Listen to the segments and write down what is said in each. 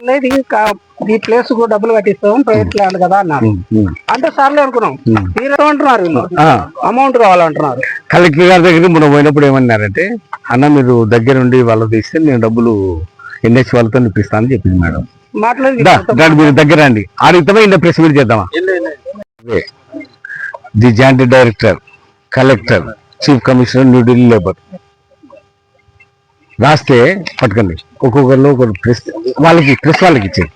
లేదు ఈ ప్లేస్కు డబ్బులు కట్టిస్తాం ప్రైవేట్ ల్యాండ్ కదా అన్నారు. అంటే సార్లు అనుకున్నాం. ఉమ్. తీరం అంటున్నారు అమౌంట్ కావాలంటున్నారు. కలెక్టర్ గారి దగ్గరికి మనం పోయినప్పుడు ఏమన్నారంటే అన్న మీరు దగ్గరుండి వాళ్ళు తీస్తే నేను డబ్బులు ఎన్హెచ్ వాళ్ళతో ఇప్పిస్తానని చెప్పింది మేడం. మాట్లాడి మీరు దగ్గర రండి. అడిగితే ఇంత ప్రెస్ మీట్ చేద్దామా? The joint director collector chief commissioner New Delhi labour. రాస్తే పట్టుకోండి. ఒక్కొక్కరు ఒక ప్రెస్ వాళ్ళకి ప్రెస్ వాళ్ళకి ఇచ్చేది.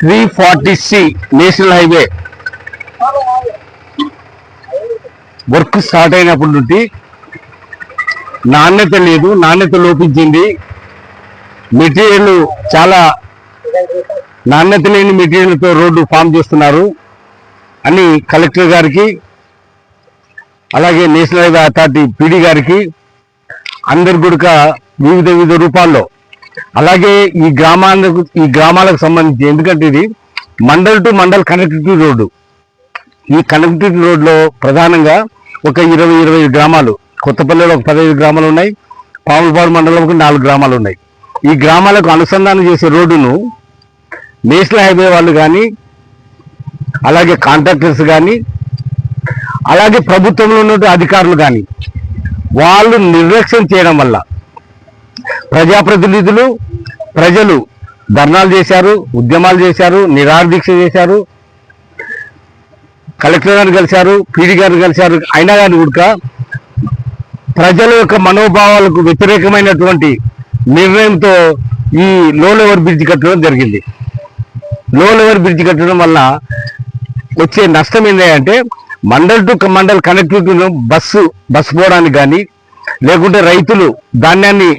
Three forty C national highway work start అయినప్పటి నుండి నాణ్యత లేదు నాణ్యత లోపించింది. మెటీరియల్ చాలా నాణ్యత లేని మెటీరియల్తో రోడ్డు ఫామ్ చేస్తున్నారు. అని కలెక్టర్ గారికి అలాగే నేషనల్ హైవే అథారిటీ పీడీ గారికి అందరి కూడా వివిధ వివిధ రూపాల్లో. అలాగే ఈ గ్రామాలకు ఈ గ్రామాలకు సంబంధించి ఎందుకంటే ఇది mandal to mandal connectivity road. ఈ కనెక్టివిటీ రోడ్లో ప్రధానంగా ఒక ఇరవై ఇరవై గ్రామాలు కొత్తపల్లిలో ఒక పదహైదు గ్రామాలు ఉన్నాయి పాములపాడు మండలంలో నాలుగు గ్రామాలు ఉన్నాయి. ఈ గ్రామాలకు అనుసంధానం చేసే రోడ్డును నేషనల్ హైవే వాళ్ళు కానీ అలాగే కాంట్రాక్టర్స్ కానీ అలాగే ప్రభుత్వంలో ఉన్న అధికారులు కానీ వాళ్ళు నిర్లక్ష్యం చేయడం వల్ల ప్రజాప్రతినిధులు ప్రజలు ధర్నాలు చేశారు ఉద్యమాలు చేశారు నిరాదీక్ష చేశారు కలెక్టర్ గారు కలిశారు పీడీ గారు కలిశారు అయినా కానీ కూడా ప్రజల యొక్క మనోభావాలకు వ్యతిరేకమైనటువంటి నిర్ణయంతో ఈ లో లెవర్ బ్రిడ్జ్ కట్టడం జరిగింది. లో లెవర్ బ్రిడ్జ్ కట్టడం వల్ల వచ్చే నష్టం ఏంటంటే mandal to mandal connectivity bus bus పోవడానికి కానీ లేకుంటే రైతులు ధాన్యాన్ని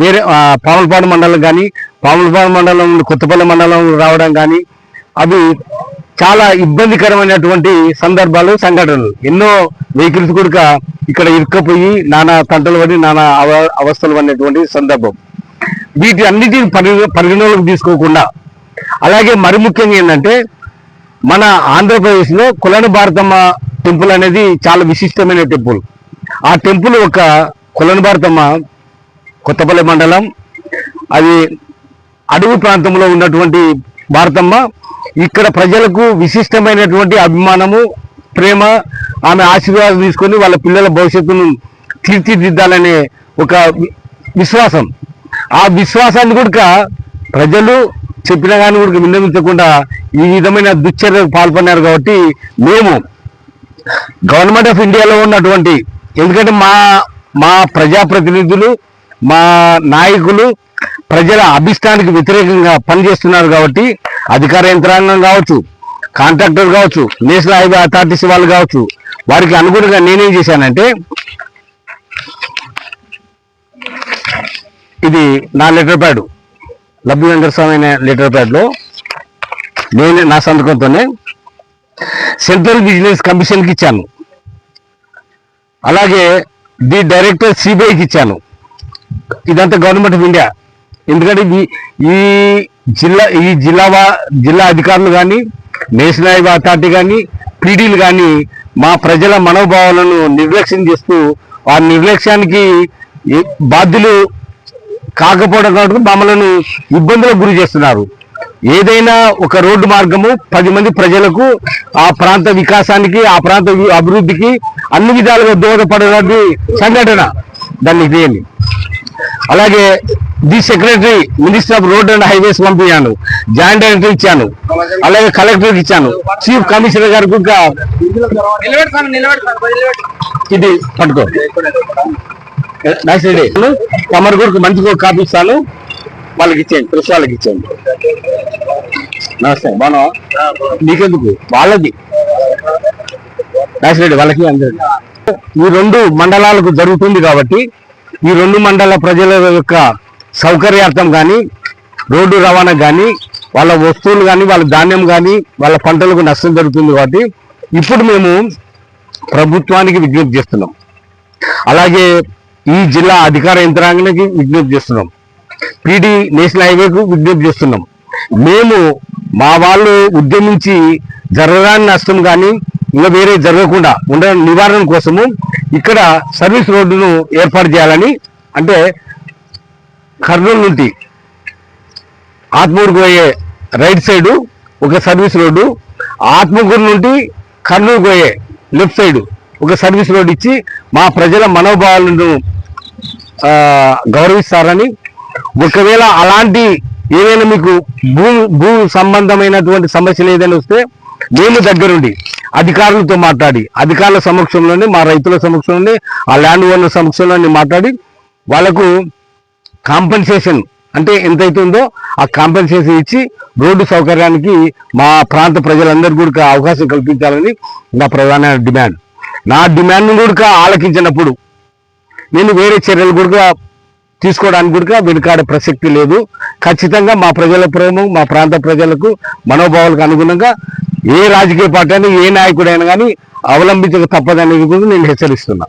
వేరే పాములపాడు మండలం కానీ పాములపాడు మండలం కొత్తపల్లి మండలం రావడం కానీ అవి చాలా ఇబ్బందికరమైనటువంటి సందర్భాలు సంఘటనలు. ఎన్నో వెహికల్స్ కూడా ఇక్కడ ఇరుక్కపోయి నానా తంటలు పడి నానా అవ అవస్థలు పడినటువంటి సందర్భం. వీటి అన్నిటిని పరిగణలోకి తీసుకోకుండా అలాగే మరి ముఖ్యంగా ఏంటంటే మన ఆంధ్రప్రదేశ్లో కులన భారతమ్మ టెంపుల్ అనేది చాలా విశిష్టమైన టెంపుల్. ఆ టెంపుల్ ఒక కులన భారతమ్మ కొత్తపల్లి మండలం. అది అడవి ప్రాంతంలో ఉన్నటువంటి భారతమ్మ. ఇక్కడ ప్రజలకు విశిష్టమైనటువంటి అభిమానము ప్రేమ ఆమె ఆశీర్వాదం తీసుకొని వాళ్ళ పిల్లల భవిష్యత్తును తీర్చిదిద్దాలనే ఒక విశ్వాసం. ఆ విశ్వాసాన్ని కూడా ప్రజలు చెప్పినా కానీ కూడా విన్నవించకుండా ఈ విధమైన దుశ్చర్యకు పాల్పడినారు కాబట్టి మేము గవర్నమెంట్ ఆఫ్ ఇండియాలో ఉన్నటువంటి ఎందుకంటే మా మా ప్రజాప్రతినిధులు మా నాయకులు ప్రజల అభిష్టానికి వ్యతిరేకంగా పనిచేస్తున్నారు కాబట్టి అధికార యంత్రాంగం కావచ్చు కాంట్రాక్టర్ కావచ్చు నేషనల్ హైవే అథారిటీస్ వాళ్ళు కావచ్చు వారికి అనుగుణంగా నేనేం చేశానంటే ఇది నా లెటర్ ప్యాడు. లబ్బి వెంకటస్వామి అనే లెటర్ ప్యాడ్లో నేనే నా సంతకంతోనే సెంట్రల్ బిజినెస్ కమిషన్కి ఇచ్చాను. అలాగే ది డైరెక్టర్ సిబిఐకి ఇచ్చాను. ఇదంతా గవర్నమెంట్ ఆఫ్ ఇండియా ఎందుకంటే ఈ ఈ జిల్లా ఈ జిల్లా వా- జిల్లా అధికారులు కానీ నేషనల్ హైవే అథారిటీ కానీ పీడీలు కానీ మా ప్రజల మనోభావాలను నిర్లక్ష్యం చేస్తూ ఆ నిర్లక్ష్యానికి బాధ్యులు కాకపోవడం కాబట్టి మమ్మల్ని ఇబ్బందులకు గురి చేస్తున్నారు. ఏదైనా ఒక రోడ్డు మార్గము పది మంది ప్రజలకు ఆ ప్రాంత వికాసానికి ఆ ప్రాంత అభివృద్ధికి అన్ని విధాలుగా దోహదపడేటువంటి సంఘటన దాన్ని చేయండి. అలాగే the secretary minister of road and highways పంపించాను జాయింట్ డైరెక్టర్ ఇచ్చాను అలాగే కలెక్టర్ ఇచ్చాను చీఫ్ కమిషనర్ గారికి ఇది పట్టుకో నైస్ రెడీ తమరు కూడా మంచిగా కాపీ ఇస్తాను. వాళ్ళకి ఇచ్చేయండి ప్రెస్ వాళ్ళకి ఇచ్చేయండి. నమస్తే బాగా నీకెందుకు? వాళ్ళది. నైస్ వాళ్ళకి అందరి ఈ రెండు మండలాలకు జరుగుతుంది కాబట్టి ఈ రెండు మండల ప్రజల యొక్క సౌకర్యార్థం కానీ రోడ్డు రవాణా కానీ వాళ్ళ వస్తువులు కానీ వాళ్ళ ధాన్యం కానీ వాళ్ళ పంటలకు నష్టం జరుగుతుంది కాబట్టి ఇప్పుడు మేము ప్రభుత్వానికి విజ్ఞప్తి చేస్తున్నాం. అలాగే ఈ జిల్లా అధికార యంత్రాంగానికి విజ్ఞప్తి చేస్తున్నాం. పీడీ నేషనల్ హైవేకు విజ్ఞప్తి చేస్తున్నాం. మేము మా వాళ్ళు ఉద్యమించి జరగరాని నష్టం కానీ ఇంకా వేరే జరగకుండా ఉండడం నివారణ కోసము ఇక్కడ సర్వీస్ రోడ్డును ఏర్పాటు చేయాలని అంటే కర్నూలు నుండి ఆత్మూరుకు పోయే రైట్ సైడు ఒక సర్వీస్ రోడ్డు ఆత్మకూరు నుండి కర్నూలు పోయే లెఫ్ట్ సైడ్ ఒక సర్వీస్ రోడ్ ఇచ్చి మా ప్రజల మనోభావాలను గౌరవిస్తారని ఒకవేళ అలాంటి ఏదైనా మీకు భూ భూ సంబంధమైనటువంటి సమస్యలు ఏదైనా వస్తే మేము దగ్గరుండి అధికారులతో మాట్లాడి అధికారుల సమక్షంలోనే మా రైతుల సమక్షంలోనే ఆ ల్యాండ్ ఓనర్ సమక్షంలోనే మాట్లాడి వాళ్ళకు కాంపెన్సేషన్ అంటే ఎంతైతే ఉందో ఆ కాంపెన్సేషన్ ఇచ్చి రోడ్డు సౌకర్యానికి మా ప్రాంత ప్రజలందరూ కూడా అవకాశం కల్పించాలని నా ప్రధాన డిమాండ్. నా డిమాండ్ను కూడా ఆలకించినప్పుడు నేను వేరే చర్యలు కూడా తీసుకోవడానికి కూడా వెనుకాడే ప్రసక్తి లేదు. ఖచ్చితంగా మా ప్రజల ప్రేమ మా ప్రాంత ప్రజలకు మనోభావాలకు అనుగుణంగా ఏ రాజకీయ పార్టీ అయినా ఏ నాయకుడైనా కానీ అవలంబించక తప్పదనేది కూడా నేను హెచ్చరిస్తున్నా.